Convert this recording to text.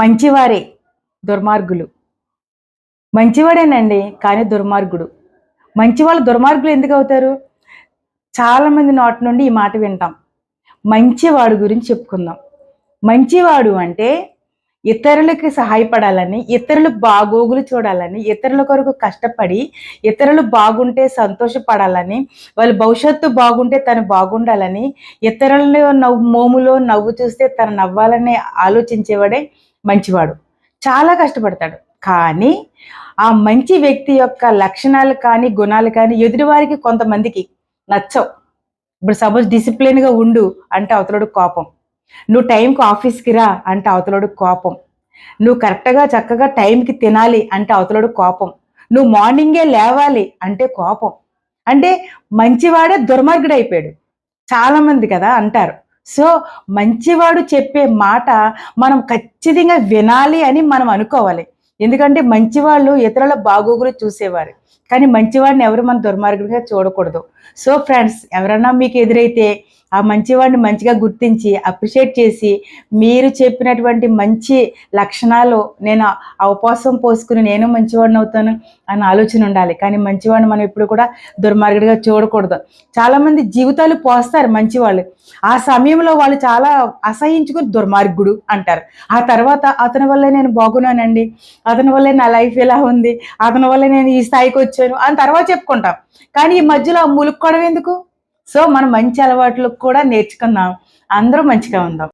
మంచివారే దుర్మార్గులు. మంచివాడేనండి కానీ దుర్మార్గుడు. మంచి వాళ్ళు దుర్మార్గులు ఎందుకు అవుతారు? చాలామంది నోటి నుండి ఈ మాట వింటాం. మంచివాడు గురించి చెప్పుకుందాం. మంచివాడు అంటే ఇతరులకి సహాయపడాలని ఇతరులు బాగోగులు చూడాలని ఇతరుల కొరకు కష్టపడి ఇతరులు బాగుంటే సంతోషపడాలని వాళ్ళ భవిష్యత్తు బాగుంటే తను బాగుండాలని ఇతరులను నవ్వు మోములో నవ్వు చూస్తే తను నవ్వాలని ఆలోచించేవాడే మంచివాడు. చాలా కష్టపడతాడు. కానీ ఆ మంచి వ్యక్తి యొక్క లక్షణాలు కానీ గుణాలు కానీ ఎదుటివారికి కొంతమందికి నచ్చవు. ఇప్పుడు సపోజ్ డిసిప్లిన్గా ఉండు అంటే అవతలడు కోపం. నువ్వు టైంకి ఆఫీస్కి రా అంటే అవతలడు కోపం. నువ్వు కరెక్ట్గా చక్కగా టైంకి తినాలి అంటే అవతలడు కోపం. నువ్వు మార్నింగే లేవాలి అంటే కోపం. అంటే మంచివాడే దుర్మార్గుడు అయిపోయాడు చాలామంది కదా అంటారు. సో మంచివాడు చెప్పే మాట మనం ఖచ్చితంగా వినాలి అని మనం అనుకోవాలి. ఎందుకంటే మంచివాళ్ళు ఇతరుల బాగోగులు చూసేవారు. కానీ మంచివాడిని ఎవరు మన దుర్మార్గుడిగా చూడకూడదు. సో ఫ్రెండ్స్ ఎవరైనా మీకు ఎదురైతే ఆ మంచివాడిని మంచిగా గుర్తించి అప్రిషియేట్ చేసి మీరు చెప్పినటువంటి మంచి లక్షణాలు నేను ఆ ఉపవాసం పోసుకుని నేను మంచివాడిని అవుతాను అన్న ఆలోచన ఉండాలి. కానీ మంచివాడిని మనం ఎప్పుడు కూడా దుర్మార్గుడిగా చూడకూడదు. చాలామంది జీవితాలు పోస్తారు మంచివాళ్ళు. ఆ సమయంలో వాళ్ళు చాలా అసహించుకుని దుర్మార్గుడు అంటారు. ఆ తర్వాత అతని వల్లే నేను బాగున్నానండి. అతని వల్లే నా లైఫ్ ఎలా ఉంది? అతని వల్లే నేను ఈ స్థాయికి వచ్చాను అని తర్వాత చెప్పుకుంటాం. కానీ ఈ మధ్యలో ములుక్కోవడం ఎందుకు? సో మనం మంచి అలవాట్లు కూడా నేర్చుకుందాం. అందరూ మంచిగా ఉందాం.